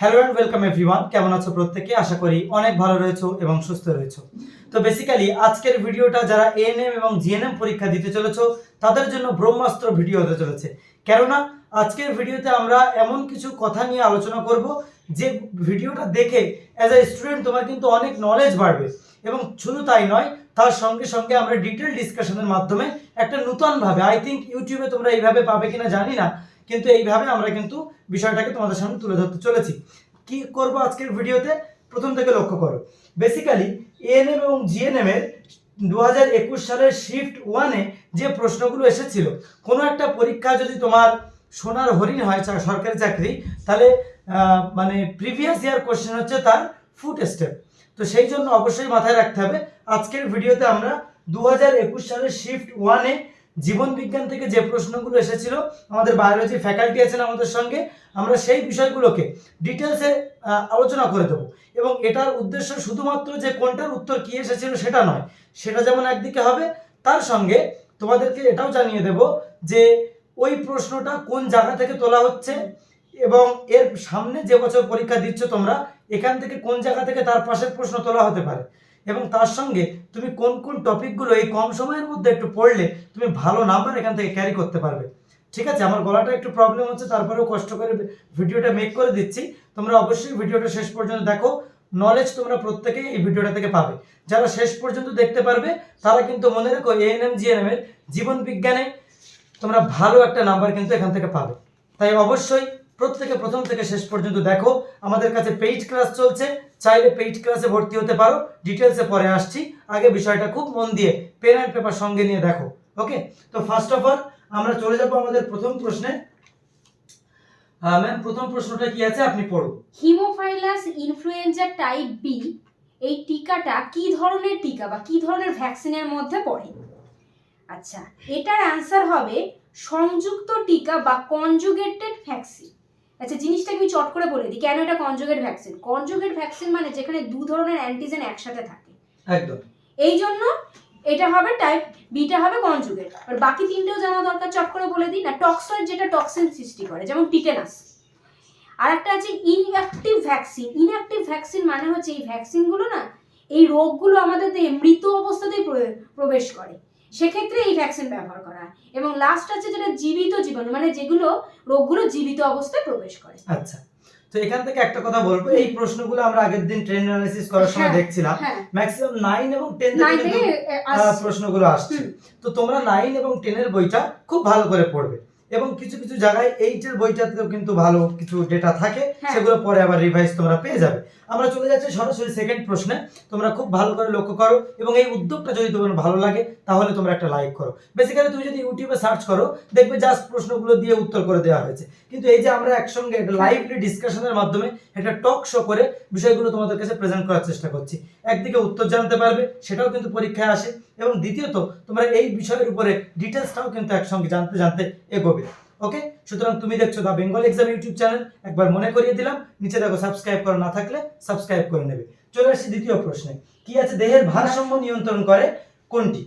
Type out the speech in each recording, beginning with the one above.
Hello and welcome everyone কেমন আছো প্রত্যেকে? আশা করি অনেক ভালো রয়েছো এবং সুস্থ রয়েছো। তো বেসিক্যালি আজকের ভিডিওটা যারা এএনএম এবং জিএনএম পরীক্ষা দিতে চলেছো, তাদের জন্য ব্রহ্মাস্ত্র ভিডিও হতে চলেছে। কেননা, আজকের ভিডিওতে আমরা এমন কিছু কথা নিয়ে আলোচনা করব, যে ভিডিওটা দেখে অ্যাজ এ স্টুডেন্ট তোমার কিন্তু অনেক নলেজ বাড়বে। এবং শুধু তাই নয় তার সঙ্গে সঙ্গে আমরা ডিটেল ডিসকাশনের মাধ্যমে একটা নূতনভাবে আই থিঙ্ক ইউটিউবে তোমরা এইভাবে পাবে কিনা জানি না, কিন্তু এইভাবে আমরা কিন্তু বিষয়টাকে তোমাদের সামনে তুলে ধরতে চলেছি। কি করব আজকের ভিডিওতে? প্রথম থেকে লক্ষ্য করো। বেসিক্যালি এএনএম এবং জিএনএম এর দু হাজার একুশ সালের শিফট ওয়ানে যে প্রশ্নগুলো এসেছিল, কোনো একটা পরীক্ষা যদি তোমার সোনার হরিণ হয়, সরকারি চাকরি, তাহলে মানে প্রিভিয়াস ইয়ার কোশ্চেন হচ্ছে তার ফুট স্টেপ তো সেই জন্য অবশ্যই মাথায় রাখতে হবে। আজকের ভিডিওতে আমরা দু হাজার একুশ সালের শিফট ওয়ানে জীবন বিজ্ঞান থেকে যে প্রশ্নগুলো এসেছিল, আমাদের বায়োলজি ফ্যাকাল্টি আছেন আমাদের সঙ্গে, আমরা সেই বিষয়গুলোকে ডিটেলসে আলোচনা করে দেবো। এবং এটার উদ্দেশ্য শুধুমাত্র যে কোনটার উত্তর কি এসেছিল সেটা নয়, সেটা যেমন একদিকে হবে, তার সঙ্গে তোমাদেরকে এটাও জানিয়ে দেব যে ওই প্রশ্নটা কোন জায়গা থেকে তোলা হচ্ছে এবং এর সামনে যে বছর পরীক্ষা দিচ্ছ তোমরা এখান থেকে কোন জায়গা থেকে তার পাশের প্রশ্ন তোলা হতে পারে? এবং তার সঙ্গে তুমি কোন কোন টপিকগুলো এই কম সময়ের মধ্যে একটু পড়লে তুমি ভালো নাম্বার এখান থেকে ক্যারি করতে পারবে। ঠিক আছে? আমার গলাটা একটু প্রবলেম হচ্ছে, তারপরেও কষ্ট করে ভিডিওটা মেক করে দিচ্ছি। তোমরা অবশ্যই ভিডিওটা শেষ পর্যন্ত দেখো। নলেজ তোমরা প্রত্যেকেই এই ভিডিওটা থেকে পাবে। যারা শেষ পর্যন্ত দেখতে পারবে, তারা কিন্তু মনে রেখো এএনএম জিএনএম এর জীবন বিজ্ঞানে তোমরা ভালো একটা নাম্বার কিন্তু এখান থেকে পাবে। তাই অবশ্যই প্রত্যেকে প্রথম থেকে শেষ পর্যন্ত দেখো, আমাদের কাছে পেইড ক্লাস চলছে, চাইলে পেইড ক্লাসে ভর্তি হতে পারো ডিটেলসে পরে আসছি। আগে বিষয়টা খুব মন দিয়ে পেন অ্যান্ড পেপার সঙ্গে নিয়ে দেখো ওকে তো ফার্স্ট অফ অল আমরা চলে যাব আমাদের প্রথম প্রশ্নে। ম্যাম প্রথম প্রশ্নটা কি আছে? আপনি পড়ুন। হিমোফাইলাস ইনফ্লুয়েঞ্জা টাইপ বি এই টিকাটা কি ধরনের টিকা বা কি ধরনের ভ্যাকসিনের মধ্যে পড়ে? আচ্ছা এটার অ্যান্সার হবে সংযুক্ত টিকা বা কনজুগেটেড ভ্যাকসিন আচ্ছা জিনিসটা আমি চট করে বলে দিই। কেন এটা কনজুগেট ভ্যাকসিন কনজুগেট ভ্যাকসিন মানে যেখানে দু ধরনের অ্যান্টিজেন একসাথে থাকে। একদম। এই জন্য এটা হবে টাইপ বিটা হবে কনজুগেট আর বাকি তিনটেও জানা দরকার চট করে বলে দিই। না টক্সয়েড যেটা টক্সিন সৃষ্টি করে যেমন টিটেনাস। আর একটা আছে ইনঅ্যাক্টিভ ভ্যাকসিন ইনঅ্যাক্টিভ ভ্যাকসিন মানে হচ্ছে এই ভ্যাকসিনগুলো না এই রোগগুলো আমাদের দেহে মৃত অবস্থাতেই প্র- প্রবেশ করে। সেক্ষেত্রে এই ভ্যাকসিন ব্যবহার করা। এবং লাস্ট আছে যেটা জীবিত জীবাণু মানে যেগুলো রোগগুলো জীবিত অবস্থায় প্রবেশ করে। আচ্ছা তো এখান থেকে একটা কথা বলব এই প্রশ্নগুলো আমরা আগের দিন ট্রেন অ্যানালিসিস করার সময় হ্যাঁ, দেখছিলাম। ম্যাক্সিমাম নাইন এবং টেন। প্রশ্নগুলো আসছে। তো তোমরা নাইন এবং টেনের বইটা খুব ভালো করে পড়বে। এবং কিছু কিছু জায়গায় এইটের বইটাতেও কিন্তু ভালো কিছু ডেটা থাকে। হ্যাঁ। সেগুলো পরে আবার রিভাইজ তোমরা পেয়ে যাবে। আমরা চলে যাচ্ছি সরাসরি সেকেন্ড প্রশ্নে। তোমরা খুব ভালো করে লক্ষ্য করো এবং এই উদ্যোগটা যদি তোমার ভালো লাগে, তাহলে তোমরা একটা লাইক করো। বেসিক্যালি তুমি যদি ইউটিউবে সার্চ করো, দেখবে জাস্ট প্রশ্নগুলো দিয়ে উত্তর করে দেওয়া হয়েছে। কিন্তু এই যে আমরা একসঙ্গে একটা লাইভলি ডিসকাশনের মাধ্যমে একটা টক শো করে বিষয়গুলো তোমাদের কাছে প্রেজেন্ট করার চেষ্টা করছি। একদিকে উত্তর জানতে পারবে, সেটাও কিন্তু পরীক্ষায় আসে। এবং দ্বিতীয়ত, তোমরা এই বিষয়ের উপরে ডিটেলসটাও কিন্তু একসঙ্গে জানতে জানতে এগোবে। ওকে সুতরাং তুমি দেখছ the Bengal exam YouTube channel একবার মনে করিয়ে দিলাম নিচে দেখো সাবস্ক্রাইব করা না থাকলে সাবস্ক্রাইব করে নেবে। চলে আসছি দ্বিতীয় প্রশ্নে। কি আছে দেহের ভারসাম্য নিয়ন্ত্রণ করে? কোনটি?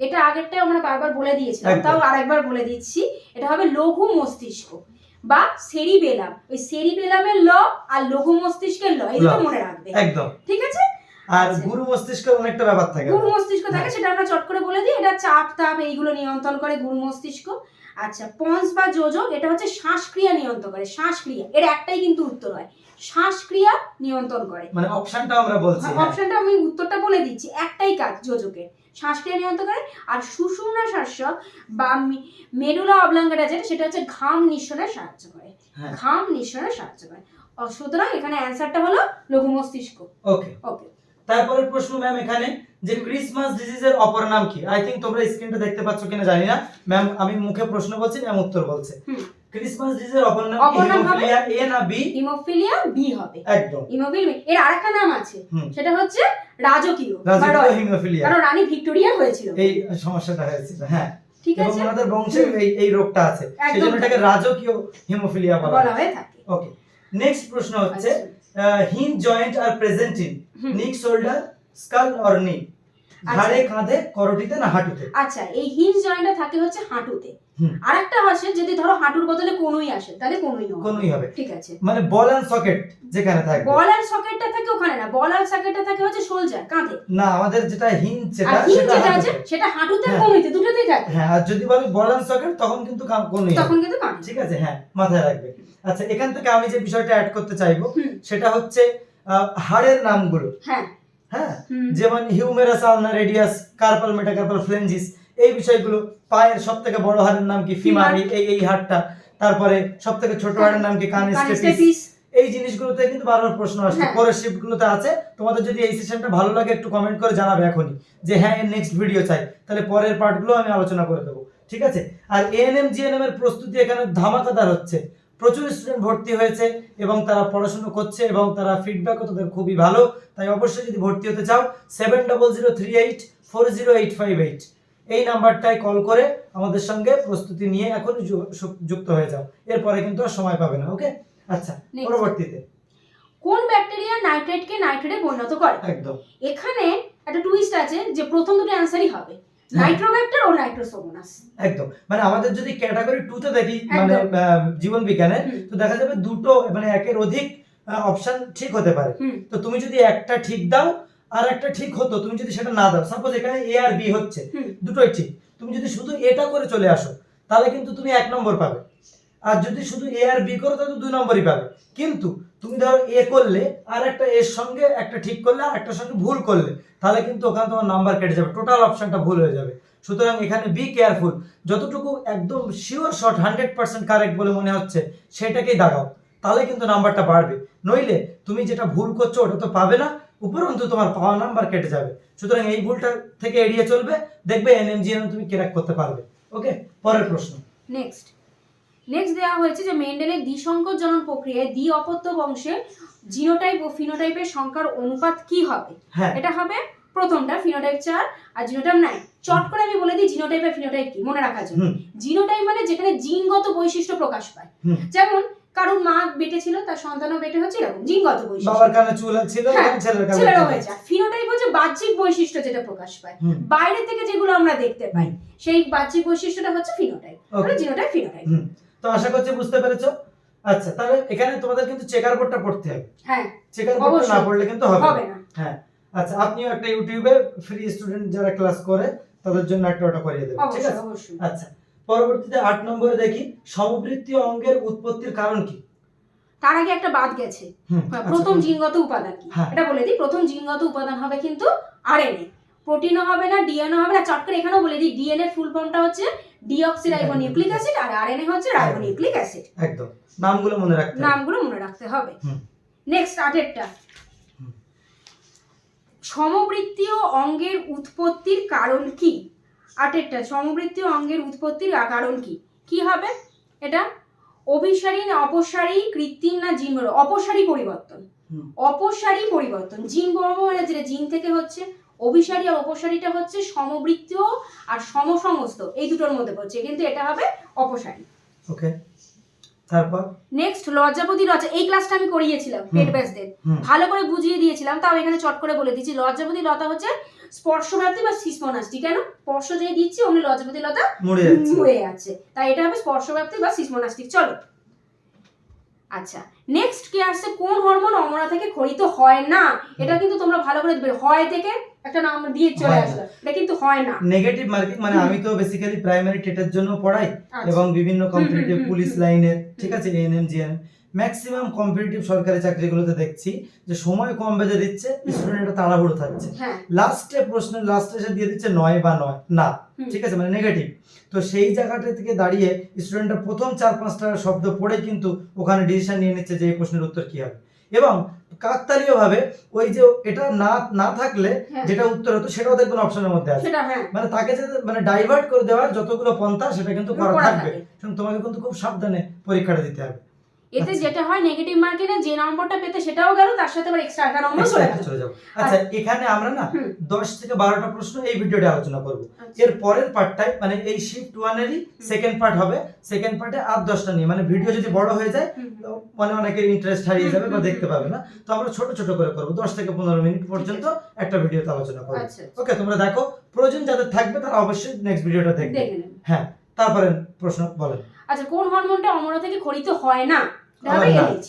এটা আগেরটাই আমরা বারবার বলে দিয়েছিলাম তাও আরেকবার বলে দিচ্ছি। এটা হবে লঘু মস্তিষ্ক বা সেরিবেলাম। ওই সেরিবেলামের ল আর লঘু মস্তিষ্কের ল এই দুটো মনে রাখবে। একদম। ঠিক আছে? আর আচ্ছা। গুরু মস্তিষ্কের অনেকটা ব্যাপার থাকে। গুরু মস্তিষ্ক থাকে হ্যাঁ। সেটা আমরা চট করে বলে দিই। এটা চাপ তাপ এইগুলো নিয়ন্ত্রণ করে গুরু মস্তিষ্ক। আচ্ছা পঞ্চ বা যোজক এটা হচ্ছে শ্বাসক্রিয়া নিয়ন্ত্রণ করে শ্বাসক্রিয়া। এর একটাই কিন্তু উত্তর হয় শ্বাসক্রিয়া নিয়ন্ত্রণ করে। মানে অপশনটা আমরা বলছি হ্যাঁ। অপশনটা আমি উত্তরটা বলে দিচ্ছি একটাই কাজ যোজকের শ্বাসক্রিয়া নিয়ন্ত্রণ করে। আর সুষুম্না শাসক বা মে- মেরুলা অবলাঙ্গাটা যেটা সেটা হচ্ছে ঘাম নিঃসরণে সাহায্য করে। হ্যাঁ। ঘাম নিঃসরণে সাহায্য করে। সুতরাং এখানে অ্যান্সারটা হলো লঘু মস্তিষ্ক ওকে ওকে তারপরের প্রশ্ন ম্যাম এখানে যে ক্রিসমাস ডিজিজের অপর নাম কি? আই থিঙ্ক তোমরা স্ক্রিনটা দেখতে পাচ্ছ কিনা জানি না। ম্যাম আমি মুখে প্রশ্ন বলছি ম্যাম উত্তর বলছে। ক্রিসমাস ডিজিজের অপর নাম অপর নাম হবে? এ না বি হিমোফিলিয়া বি হবে। একদম। হিমোফিলিয়া এর আরেকটা নাম আছে। সেটা হচ্ছে রাজকীয় বা রাজকীয় হিমোফিলিয়া কারণ রানী ভিক্টোরিয়া হয়েছিল। এই সমস্যাটা হয়েছিল হ্যাঁ। ঠিক আছে? ওনাদের বংশে এই এই রোগটা আছে। সেই একদম জন্য এটাকে রাজকীয় হিমোফিলিয়া বলা হয়ে। থাকে। ওকে নেক্সট প্রশ্ন হচ্ছে আচ্ছা। হিন joint R present in. Neck shoulder skull or knee আচ্ছা। ঘাড়ে কাঁধে করটিতে না হাঁটুতে? আচ্ছা এই হিঞ্জ জয়েন্টটা থাকে হচ্ছে হাঁটুতে। হুম। আর একটা আসে যদি ধরো হাঁটুর বদলে কোনোই আসে তাহলে কোনোই নয়। কোনই হবে। ঠিক আছে। মানে বল এন্ড সকেট যেখানে থাকবে। বল আর সকেটটা থাকে ওখানে না বল আর সকেটটা থাকে হচ্ছে শোল্ডার কাঁধে। না আমাদের যেটা হিঞ্জ যেটা সেটা হাঁটুতে। আছে সেটা হাঁটুতে হ্যাঁ। কোনোইতে দুটোতেই থাকে। হ্যাঁ আর যদি বলি বল এন্ড সকেট তখন কিন্তু কাম- কোনই। তখন কিন্তু কাঁধে। ঠিক আছে হ্যাঁ মাথায় রাখবে। আচ্ছা এখান থেকে আমি যে বিষয়টা অ্যাড করতে চাইব সেটা হচ্ছে হাড়ের নামগুলো। হ্যাঁ। হ্যাঁ? যেমন হিউমেরাস আলনা রেডিয়াস কার্পাল মেটাকার্পাল ফ্লেঞ্জিস এই বিষয়গুলো পায়ের সব থেকে বড় হাড়ের নাম কি? ফিমার। এই এই হাড়টা। তারপরে সব থেকে ছোট হাড়ের নাম কি? কানিস্টেপিস কানিস্টেপিস এই জিনিসগুলোতে কিন্তু বারবার প্রশ্ন আসছে। হ্যাঁ। পরের শিফটগুলোতে আছে। তোমাদের যদি এই সেশনটা ভালো লাগে একটু কমেন্ট করে জানাবে এখনই। যে হ্যাঁ এর নেক্সট ভিডিও চাই। তাহলে পরের পার্টগুলো আমি আলোচনা করে দেবো। ঠিক আছে? আর এএনএম জিএনএম এর প্রস্তুতি এখানে ধামাকাদার হচ্ছে। প্রচুর স্টুডেন্ট ভর্তি হয়েছে এবং তারা পড়াশুনো করছে এবং তারা ফিডব্যাকও তাদের খুবই ভালো। তাই অবশ্যই যদি ভর্তি হতে চাও seven double zero three eight four zero eight five eight এই নাম্বারটায় কল করে আমাদের সঙ্গে প্রস্তুতি নিয়ে এখন যুক্ত হয়ে যাও। এরপরে কিন্তু আর সময় পাবে না ওকে আচ্ছা পরবর্তীতে। কোন ব্যাকটেরিয়া নাইট্রেটকে নাইট্রেটে পরিণত করে? একদম। এখানে একটা টুইস্ট আছে যে প্রথম দুটো অ্যান্সারই হবে। নাইট্রোব্যাক্টার ও নাইট্রোসোমোনাস। একদম। মানে আমাদের যদি ক্যাটাগরি টু তে দেখি মানে জীবন বিজ্ঞানে তো দেখা যাবে দুটো মানে একের অধিক অপশন ঠিক হতে পারে। তো তুমি যদি একটা ঠিক দাও আর একটা ঠিক হতো তুমি যদি সেটা না দাও সাপোজ এখানে এ আর বি হচ্ছে দুটোই ঠিক। তুমি যদি শুধু এটা করে চলে আসো তাহলে কিন্তু তুমি এক নম্বর পাবে। আর যদি শুধু এ আর বি করো তাহলে দুই নম্বরই পাবে। কিন্তু তুমি ধরো এ করলে আর একটা এর সঙ্গে একটা ঠিক করলে আর একটা সঙ্গে ভুল করলে তাহলে কিন্তু ওখানে তোমার নাম্বার কেটে যাবে। টোটাল অপশনটা ভুল হয়ে যাবে। সুতরাং এখানে বি কেয়ারফুল যতটুকু একদম sure shot hundred percent correct বলে মনে হচ্ছে, সেটাকেই দাগাও। তাহলে কিন্তু নাম্বারটা বাড়বে। নইলে তুমি যেটা ভুল করছ, ওটা তো পাবে না। উপরন্তু তোমার পাওয়া নাম্বার কেটে যাবে। সুতরাং এই ভুলটা থেকে এড়িয়ে চলবে। দেখবে এনএমজিএন তুমি ক্র্যাক করতে পারবে। ওকে পরের প্রশ্ন। নেক্সট নেক্সট দেওয়া হয়েছে যে মেন্ডেলের দ্বিসংকর জনন প্রক্রিয়ায় দ্বি অপত্য বংশের জিনোটাইপ ও ফিনোটাইপের সংখ্যার অনুপাত কি হবে? হ্যাঁ। এটা হবে প্রথমটা ফিনোটাইপ চার আর জিনোটাইপ নাই চট করে আমি বলে দিই জিনোটাইপ আর ফিনোটাইপ কি মনে রাখার জন্য। জিনোটাইপ মানে যেখানে জিনগত বৈশিষ্ট্য প্রকাশ পায়। যেমন কারোর মা বেটে ছিল তার সন্তানও বেটে হচ্ছে এরকম জিনগত বৈশিষ্ট্য। বাবার কানে চুল ছিল হ্যাঁ, ছেলের ছেলেরও হয়েছে। ফিনোটাইপ হচ্ছে বাহ্যিক বৈশিষ্ট্য যেটা প্রকাশ পায়। বাইরে থেকে যেগুলো আমরা দেখতে পাই সেই বাহ্যিক বৈশিষ্ট্যটা হচ্ছে ফিনোটাইপ. জিনোটাইপ ফিনোটাইপ তো আশা করছি বুঝতে পেরেছ? আচ্ছা তাহলে এখানে তোমাদের কিন্তু চেকার বোর্ডটা পড়তে হবে। হ্যাঁ চেকার বোর্ডটা না পড়লে কিন্তু হবে না। হ্যাঁ আচ্ছা আপনিও একটা ইউটিউবে ফ্রি স্টুডেন্ট যারা ক্লাস করে তাদের জন্য একটা ওটা করিয়ে দেবেন ঠিক আছে? আচ্ছা পরবর্তীতে আট নম্বরে দেখি সমবৃত্তীয় অঙ্গের উৎপত্তির কারণ কি? তার আগে একটা বাদ গেছে। আচ্ছা, প্রথম। জিনগত উপাদান কি? হ্যাঁ। এটা বলে দিই প্রথম জিনগত উপাদান হবে কিন্তু আরএনএ প্রোটিনও হবে না ডিএনএ হবে না চট করে এখানেও বলে দিই ডিএনএ ফুল ফর্মটা হচ্ছে ডিঅক্সিরাইবোনিউক্লিক অ্যাসিড আর আরএনএ হচ্ছে অ্যাসিড একদম। নামগুলো মনে রাখতে নামগুলো মনে রাখতে হবে। নেক্সট আটেরটা সমবৃত্তীয় অঙ্গের উৎপত্তির কারণ কি? আটেরটা সমবৃত্তীয় অঙ্গের উৎপত্তির কারণ কি? কি হবে? এটা? অভিসারী না অপসারী কৃত্রিম না জিন? অপসারী পরিবর্তন। অপসারী পরিবর্তন। জিন বর্ম মানে যেটা জিন থেকে হচ্ছে অভিসারী আর অপসারীটা হচ্ছে সমবৃত্তীয় আর সমসংস্থ। এই দুটোর মধ্যে পড়ছে কিন্তু এটা হবে অপসারী। ওকে তারপর? নেক্সট লজ্জাপতি লজ্জা এই ক্লাসটা আমি করিয়েছিলাম। পেট ব্যাসদের ভালো করে বুঝিয়ে দিয়েছিলাম তাও এখানে চট করে বলে দিচ্ছি। লজ্জাপতি লতা হচ্ছে স্পর্শব্যাপ্তি বা সিসমনাস্টি। কেন? স্পর্শ যেই দিচ্ছি অমনি লজ্জাপতি লতা মুড়ে যাচ্ছে। তাই এটা হবে স্পর্শব্যাপ্তি বা সিসমনাস্টিক চলো। আচ্ছা নেক্সট কি আসছে কোন হরমোন অমরা থেকে খরিত হয় না? এটা কিন্তু তোমরা ভালো করে হয় থেকে একটা নাম দিয়ে চলে হয় আসলো। এটা কিন্তু হয় না। নেগেটিভ মার্কিং মানে আমি তো বেসিক্যালি প্রাইমারি টেটের জন্য পড়াই আচ্ছা। এবং বিভিন্ন কম্পিটিটিভ পুলিশ লাইনের ঠিক আছে এএনএম জিএনএম ম্যাক্সিমাম কম্পিটিটিভ সরকারি চাকরিগুলোতে দেখছি যে সময় কম বেঁধে দিচ্ছে স্টুডেন্টরা তাড়াহুড়ো থাকছে। হ্যাঁ। লাস্টে প্রশ্নের লাস্টে এসে দিয়ে দিচ্ছে নয় বা নয় না ঠিক আছে মানে নেগেটিভ তো সেই জায়গাটা থেকে দাঁড়িয়ে স্টুডেন্টরা প্রথম চার পাঁচটা শব্দ পড়ে কিন্তু ওখানে ডিসিশন নিয়ে নিচ্ছে যে এই প্রশ্নের উত্তর কি হবে। এবং কাকতালীয় ভাবে ওই যে এটা না না থাকলে হ্যাঁ। যেটা উত্তর হতো সেটাও দেখবেন অপশনের মধ্যে আছে হ্যাঁ মানে তাকে যে মানে ডাইভার্ট করে দেওয়ার যতগুলো পন্থা সেটা কিন্তু করা থাকবে থাকে। তোমাকে কিন্তু খুব সাবধানে পরীক্ষাটা দিতে হবে এতে আচ্ছা। যেটা হয় নেগেটিভ মার্কিংয়ে যে নম্বরটা পেতে সেটাও গেল তার সাথে আবার এক্সট্রা একটা নম্বর চলে গেল। চলে যাব। আচ্ছা এখানে আমরা না হুম। দশ থেকে বারোটা প্রশ্ন এই ভিডিওতে আলোচনা করব। আচ্ছা। এর পরের পার্টটায় মানে এই শিফট ওয়ানেরই সেকেন্ড পার্ট হবে। সেকেন্ড পার্টে আর দশটা নিয়ে মানে ভিডিও যদি বড় হয়ে যায় মানে অনেকের ইন্টারেস্ট হারিয়ে যাবে বা দেখতে পাবে না। তো আমরা ছোট ছোট করে করব দশ থেকে পনেরো মিনিট পর্যন্ত একটা ভিডিওতে আলোচনা করব। আচ্ছা ওকে তোমরা দেখো প্রয়োজন যাদের থাকবে তারা অবশ্যই নেক্সট ভিডিওটা দেখবে। হ্যাঁ তারপরে প্রশ্ন বলেন। আচ্ছা কোন হরমোনটা অমরা থেকে খরিত না হয় না। এলএইচ।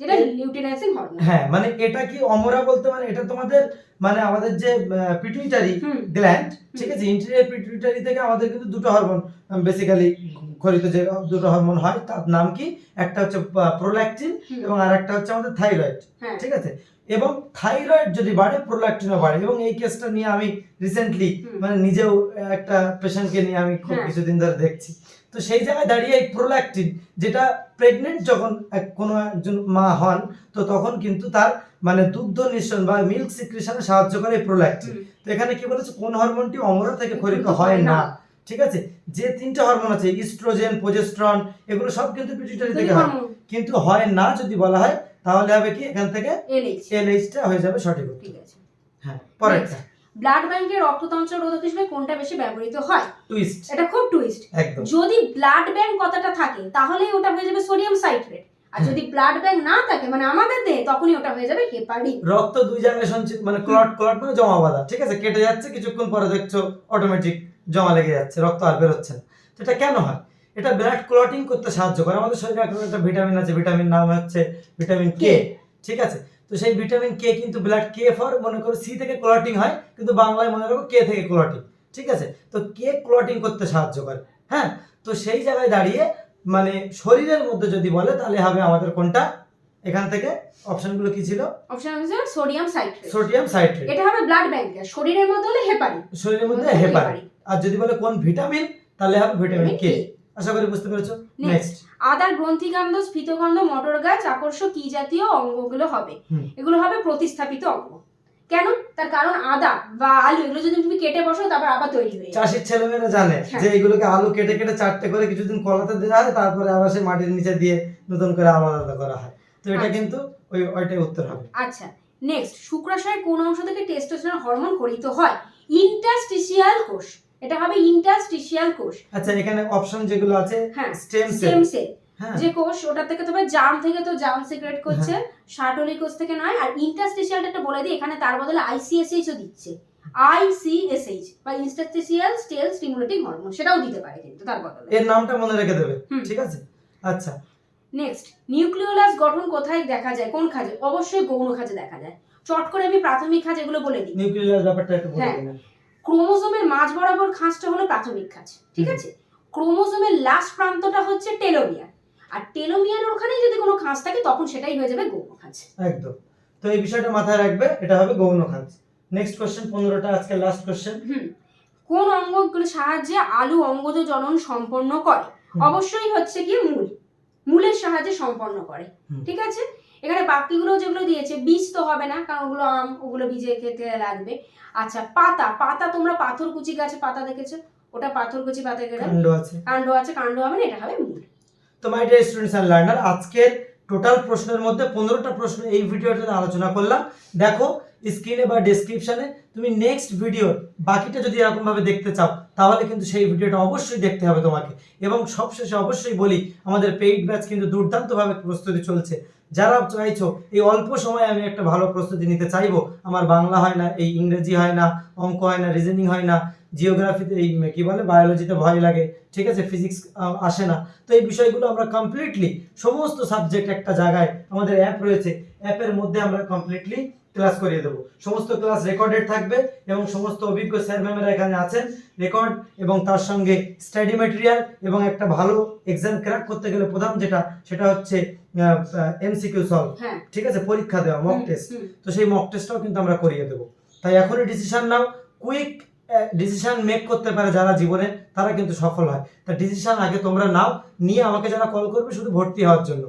যেটা হরমোন হ্যাঁ মানে এটা কি অমরা বলতে মানে এটা তোমাদের মানে আমাদের যে পিটুইটারি গ্ল্যান্ড ঠিক আছে? ইন্টেরিয়র পিটুইটারি থেকে আমাদের কিন্তু দুটো হরমোন বেসিক্যালি খরিত যে দুটো হরমোন হয় তার নাম কি? একটা হচ্ছে প্রোল্যাকটিন এবং আর একটা হচ্ছে আমাদের থাইরয়েড হ্যাঁ। ঠিক আছে? এবং থাইরয়েড যদি বাড়ে প্রোল্যাকটিনও বাড়ে। এবং এই কেসটা নিয়ে আমি রিসেন্টলি মানে নিজেও একটা পেশেন্টকে নিয়ে আমি খুব হ্যাঁ। কিছুদিন ধরে দেখছি। তো সেই জায়গায় দাঁড়িয়ে এই প্রোল্যাকটিন যেটা প্রেগনেন্ট যখন কোনো একজন মা হন তো তখন কিন্তু তার মানে দুগ্ধ নিঃসরণ বা মিল্ক সিক্রেশনে সাহায্য করে এই প্রোল্যাকটিন তো এখানে কি বলেছে? কোন হরমোনটি অমরা থেকে খরিত খরিত হয় না। ঠিক আছে? যে তিনটা হরমোন আছে ইস্ট্রোজেন প্রোজেস্ট্রন এগুলো সব কিন্তু পিটুইটারি থেকে হয়। কিন্তু হয় না যদি বলা হয় তাহলে হবে কি? এখান থেকে এলএইচ এলএইচটা হয়ে যাবে সঠিক ঠিক আছে। হ্যাঁ পরেরটা। ব্লাড ব্যাংকের রক্ততন্ত্র রোধক হিসেবে কোনটা বেশি ব্যবহৃত হয়? টুইস্ট এটা খুব টুইস্ট একদম। যদি ব্লাড ব্যাংক কথাটা থাকে তাহলেই ওটা হয়ে যাবে সোডিয়াম সাইট্রেট আর যদি ব্লাড ব্যাংক না থাকে মানে আমাদের দেহে তখনই ওটা হয়ে যাবে হেপারিন রক্ত দুই জায়গায় সঞ্চিত মানে ক্লট ক্লট মানে জমা বাঁধা ঠিক আছে? কেটে যাচ্ছে কিছুক্ষণ পরে দেখছ অটোমেটিক জমা লেগে যাচ্ছে রক্ত আর বেরোচ্ছে না। তো এটা কেন হয়? এটা ব্লাড ক্লটিং করতে সাহায্য করে। আমাদের শরীরে এখন একটা ভিটামিন আছে ভিটামিন নাম হচ্ছে ভিটামিন কে ঠিক আছে? তো সেই ভিটামিন কে কিন্তু ব্লাড কে ফর মনে করো সি থেকে ক্লটিং হয় কিন্তু বাংলায় মনে রাখো কে থেকে ক্লটিং ঠিক আছে? তো কে ক্লটিং করতে সাহায্য করে হ্যাঁ? তো সেই জায়গায় দাঁড়িয়ে মানে শরীরের মধ্যে যদি বলে তাহলে হবে আমাদের কোনটা? এখান থেকে অপশনগুলো কি ছিল? অপশন হচ্ছে সোডিয়াম সাইট্রেট সোডিয়াম সাইট্রেট এটা হবে ব্লাড ব্যাংকের শরীরের মধ্যে হলে হেপারিন শরীরের মধ্যে হেপারিন আর যদি বলে কোন ভিটামিন তাহলে হবে ভিটামিন কে আশা করি বুঝতে পেরেছ? নেক্সট আদার গ্রন্থিকাণ্ড স্ফীতকাণ্ড মটর গাছ আকর্ষ কি জাতীয় অঙ্গগুলো হবে? এগুলো হবে প্রতিস্থাপিত অঙ্গ। কেন? তার কারণ আদা বা আলু এগুলো যদি তুমি কেটে বসো তারপর আবার তৈরি হয়ে চাষির ছেলেমেয়েরা জানে হ্যাঁ। যে এগুলোকে আলু কেটে কেটে চারটে করে কিছুদিন কলাতে দেওয়া হয় তারপরে আবার সে মাটির নিচে দিয়ে নতুন করে আলাদা আলাদা করা হয়। তো এটা আচ্ছা। কিন্তু ওই ওইটাই উত্তর হবে। আচ্ছা নেক্সট শুক্রাশয়ের কোন অংশ থেকে টেস্টোস্টেরন হরমোন খরিত হয়? ইন্টারস্টিশিয়াল কোষ। এটা হবে ইন্টারস্টিশিয়াল কোষ। আচ্ছা এখানে অপশন যেগুলো আছে হ্যাঁ স্টেম সেল স্টেম সেল হ্যাঁ। যে কোষ ওটা থেকে তবে জাম থেকে তো জাম সিক্রেট করছে শার্টলি কোষ থেকে নয়। আর ইন্টারস্টিশিয়ালটা একটা বলে দিই এখানে তার বদলে আইসিএসএইচ ও দিচ্ছে। আইসিএসএইচ বা ইন্টারস্টিশিয়াল স্টেল স্টিমুলেটিং হরমোন সেটাও দিতে পারে কিন্তু তার বদলে। এর নামটা মনে রেখে দেবে ঠিক আছে? আচ্ছা নেক্সট নিউক্লিওলাস গঠন কোথায় দেখা যায়? কোন খাজে? অবশ্যই গৌণ খাজে দেখা যায়। চট করে আমি প্রাথমিক খাজ এগুলো বলে দিই। নিউক্লিয়ার ব্যাপারটা একটু বলে হ্যাঁ। দিন ক্রোমোজোমের মাঝ বরাবর খাঁজটা হলো প্রাথমিক খাঁজ ঠিক আছে? ক্রোমোজোমের লাস্ট প্রান্তটা হচ্ছে টেলোমিয়ার। আর টেলোমিয়ার ওখানেই যদি কোনো খাঁজ থাকে তখন সেটাই হয়ে যাবে গৌণ খাঁজ। একদম। তো এই বিষয়টা মাথায় রাখবে এটা হবে গৌণ খাঁজ। নেক্সট কোশ্চেন পনেরোটা আজকে লাস্ট কোশ্চেন হুম। কোন অঙ্গগুলো সাহায্যে আলু অঙ্গজ জনন সম্পন্ন করে? অবশ্যই হচ্ছে কি মূল মূলের সাহায্যে সম্পন্ন করে ঠিক আছে? এখানে বাকিগুলো যেগুলো দিয়েছে বীজ তো হবে না কারণ ওগুলো আম ওগুলো বীজে খেতে লাগবে। আচ্ছা পাতা পাতা তোমরা পাথর কুচি গাছে পাতা দেখেছ? ওটা পাথর কুচি পাতা গেলে কাণ্ড আছে। কাণ্ড আছে কাণ্ড হবে না এটা হবে মূল। তো my dear students and learner আজকের টোটাল প্রশ্নের মধ্যে পনেরোটা প্রশ্ন এই ভিডিওটাতে আলোচনা করলাম। দেখো স্ক্রিনে বা ডেসক্রিপশনে তুমি নেক্সট ভিডিও বাকিটা যদি এরকমভাবে দেখতে চাও, তাহলে কিন্তু সেই ভিডিওটা অবশ্যই দেখতে হবে তোমাকে। এবং সবশেষে অবশ্যই বলি, আমাদের পেইড ব্যাচ কিন্তু দুর্দান্তভাবে প্রস্তুতি চলছে। যারা চাইছো এই অল্প সময়ে আমি একটা ভালো প্রস্তুতি নিতে চাইব, আমার বাংলা হয় না, এই ইংরেজি হয় না, অঙ্ক হয় না রিজনিং হয় না জিওগ্রাফিতে এই কি বলে বায়োলজিতে ভয় লাগে, ঠিক আছে ফিজিক্স আসে না। তো এই বিষয়গুলো আমরা কমপ্লিটলি সমস্ত সাবজেক্ট একটা জায়গায় আমাদের অ্যাপ রয়েছে অ্যাপের মধ্যে আমরা কমপ্লিটলি ক্লাস করিয়ে দেবো। সমস্ত ক্লাস রেকর্ডেড থাকবে এবং সমস্ত অভিজ্ঞ স্যার ম্যামেরা এখানে আছেন। রেকর্ড এবং তার সঙ্গে স্টাডি মেটেরিয়াল এবং একটা ভালো এক্সাম ক্র্যাক করতে গেলে প্রধান যেটা সেটা হচ্ছে এমসিকিউ সলভ হ্যাঁ। ঠিক আছে? পরীক্ষা দেওয়া মক টেস্ট তো সেই মক টেস্টটাও কিন্তু আমরা করিয়ে দেবো। তাই এখনই ডিসিশন নাও। কুইক ডিসিশন মেক করতে পারে যারা জীবনে তারা কিন্তু সফল হয়। তা ডিসিশন আগে তোমরা নাও। নিয়ে আমাকে যারা কল করবে শুধু ভর্তি হওয়ার জন্য।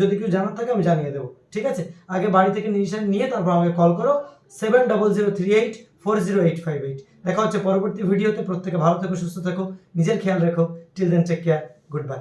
যদি কেউ জানার থাকে আমি জানিয়ে দেবো, ঠিক আছে? আগে বাড়ি থেকে নিশান নিয়ে তারপর আমাকে কল করো seven double zero three eight four zero eight five eight দেখা হচ্ছে পরবর্তী ভিডিওতে প্রত্যেকে ভালো থেকো, সুস্থ থেকো, নিজের খেয়াল রেখো। Till then take care goodbye